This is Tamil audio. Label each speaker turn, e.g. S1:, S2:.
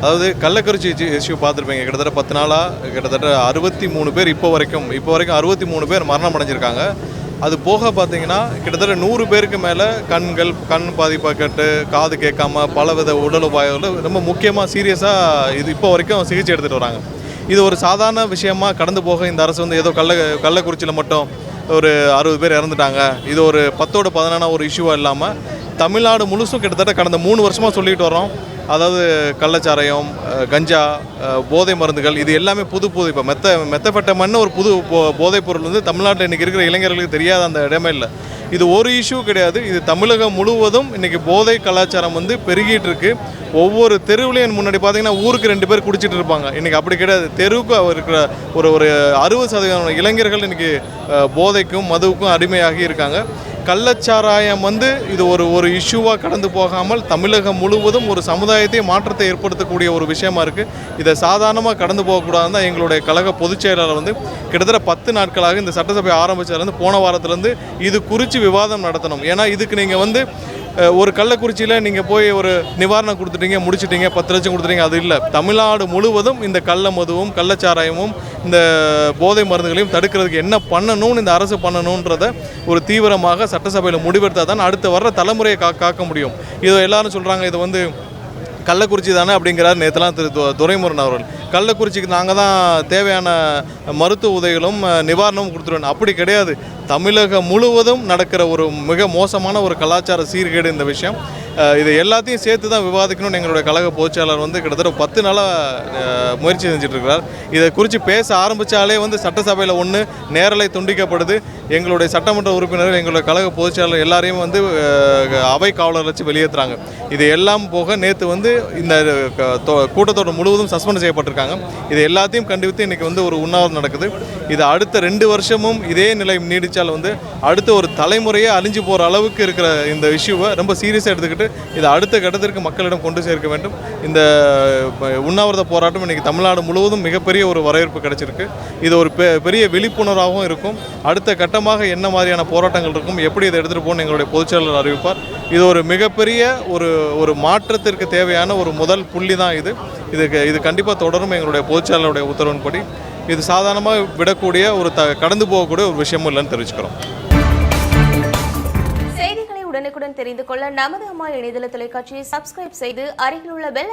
S1: அதாவது கள்ளக்குறிச்சி இஷ்யூ பார்த்துருப்பீங்க. கிட்டத்தட்ட பத்து நாளாக கிட்டத்தட்ட அறுபத்தி மூணு பேர் இப்போ வரைக்கும் இப்போ வரைக்கும் அறுபத்தி மூணு பேர் மரணம் அடைஞ்சிருக்காங்க. அது போக பார்த்தீங்கன்னா கிட்டத்தட்ட நூறு பேருக்கு மேலே கண்கள் கண் பாதிப்பாக்கட்டு காது கேட்காம பலவித உடல் உபாயங்கள் ரொம்ப முக்கியமாக சீரியஸாக இது இப்போ வரைக்கும் சிகிச்சை எடுத்துகிட்டு வராங்க. இது ஒரு சாதாரண விஷயமா கடந்து போக இந்த அரசு வந்து ஏதோ கள்ள கள்ளக்குறிச்சியில் மட்டும் ஒரு அறுபது பேர் இறந்துட்டாங்க. இது ஒரு பத்தோட பதினான ஒரு இஷ்யூவாக இல்லாமல் தமிழ்நாடு முழுசும் கிட்டத்தட்ட கடந்த மூணு வருஷமாக சொல்லிட்டு வரோம் அதாவது கள்ளச்சாராயம் கஞ்சா போதை மருந்துகள் இது எல்லாமே புது புது. இப்போ மெத்த மெத்தப்பட்டமன்னு ஒரு புது போ- போதைப் பொருள் வந்து தமிழ்நாட்டில் இன்றைக்கி இருக்கிற இளைஞர்களுக்கு தெரியாத அந்த இடமே இல்லை. இது ஒரு இஷ்யூ கிடையாது. இது தமிழகம் முழுவதும் இன்றைக்கி போதை கலாச்சாரம் வந்து பெருகிட்டு இருக்கு. ஒவ்வொரு தெருவுலையும் முன்னாடி பார்த்தீங்கன்னா ஊருக்கு ரெண்டு பேர் குடிச்சிட்டு இருப்பாங்க. இன்றைக்கி அப்படி கிடையாது. தெருவுக்கு இருக்கிற ஒரு ஒரு அறுபது சதவீதம் இளைஞர்கள் இன்றைக்கி போதைக்கும் மதுவுக்கும் அடிமையாகி இருக்காங்க. கள்ளச்சாராயம் வந்து இது ஒரு ஒரு இஷ்யூவாக கடந்து போகாமல் தமிழகம் முழுவதும் ஒரு சமுதாயத்தை மாற்றத்தை ஏற்படுத்தக்கூடிய ஒரு விஷயமா இருக்குது இதை சாதாரணமாக கடந்து போகக்கூடாதுன்னு தான் எங்களுடைய கழக பொதுச் செயலாளர் வந்து கிட்டத்தட்ட பத்து நாட்களாக இந்த சட்டசபை ஆரம்பித்ததுலேருந்து போன வாரத்துலேருந்து இது குறித்து விவாதம் நடத்தணும். ஏன்னா இதுக்கு நீங்கள் வந்து ஒரு கள்ளக்குறிச்சியில் நீங்கள் போய் ஒரு நிவாரணம் கொடுத்துட்டீங்க முடிச்சிட்டீங்க பத்து லட்சம் கொடுத்துட்டீங்க அது இல்லை. தமிழ்நாடு முழுவதும் இந்த கள்ள மதுவும் கள்ளச்சாராயமும் இந்த போதை மருந்துகளையும் தடுக்கிறதுக்கு என்ன பண்ணணும்னு இந்த அரசு பண்ணணுன்றத ஒரு தீவிரமாக சட்டசபையில் முடிவெடுத்தால் தான் அடுத்து வர்ற தலைமுறையை கா காக்க முடியும். இதை எல்லாரும் சொல்கிறாங்க இது வந்து கள்ளக்குறிச்சி தானே அப்படிங்கிறார் நேற்றுலாம் திரு துரைமுருகன் அவர்கள். கள்ளக்குறிச்சிக்கு நாங்கள் தான் தேவையான மருத்துவ உதவிகளும் நிவாரணமும் கொடுத்துருவோம். அப்படி கிடையாது. தமிழகம் முழுவதும் நடக்கிற ஒரு மிக மோசமான ஒரு கலாச்சார சீர்கேடு இந்த விஷயம். இது எல்லாத்தையும் சேர்த்து தான் விவாதிக்கணும்னு எங்களுடைய கழக பொதுச்செயலாளர் வந்து கிட்டத்தட்ட பத்து நாளாக முயற்சி செஞ்சிட்ருக்கிறார். இதை குறித்து பேச ஆரம்பித்தாலே வந்து சட்டசபையில் ஒன்று நேரலை துண்டிக்கப்படுது. எங்களுடைய சட்டமன்ற உறுப்பினர்கள் எங்களுடைய கழக பொதுச்செயலாளர் எல்லாரையும் வந்து அவை காவலர் வச்சு வெளியேற்றுறாங்க இது எல்லாம் போக நேற்று வந்து இந்த க- தொ- முழுவதும் சஸ்பெண்ட் செய்யப்பட்டிருக்காங்க இருக்காங்க. இது எல்லாத்தையும் கண்டித்து இன்றைக்கி வந்து ஒரு உண்ணாவிரதம் நடக்குது. இது அடுத்த ரெண்டு வருஷமும் இதே நிலை நீடித்தால் வந்து அடுத்த ஒரு தலைமுறையே அழிஞ்சு போகிற அளவுக்கு இருக்கிற இந்த இஷ்யூவை ரொம்ப சீரியஸாக எடுத்துக்கிட்டு இதை அடுத்த கட்டத்திற்கு மக்களிடம் கொண்டு சேர்க்க வேண்டும். இந்த உண்ணாவிரத போராட்டம் இன்றைக்கி தமிழ்நாடு முழுவதும் மிகப்பெரிய ஒரு வரவேற்பு கிடைச்சிருக்கு. இது ஒரு பெ பெரிய விழிப்புணர்வாகவும் இருக்கும். அடுத்த கட்டமாக என்ன மாதிரியான போராட்டங்கள் இருக்கும் எப்படி இதை எடுத்துகிட்டு போகணும் எங்களுடைய பொதுச்செயலாளர் அறிவிப்பார். இது ஒரு மிகப்பெரிய ஒரு ஒரு மாற்றத்திற்கு தேவையான ஒரு முதல் புள்ளி தான் இது. இதுக்கு இது கண்டிப்பாக தொடரும் எங்களுடைய பொதுச்செயலாளருடைய உத்தரவின்படி. இது சாதாரணமாக விடக்கூடிய ஒரு த கடந்து போகக்கூடிய ஒரு விஷயமும் இல்லைன்னு தெரிவிச்சுக்கிறோம்.
S2: செய்திகளை உடனுக்குடன் தெரிந்து கொள்ள நமது அம்மா இணையதள தொலைக்காட்சியை சப்ஸ்கிரைப் செய்து அருகில் உள்ள பெல்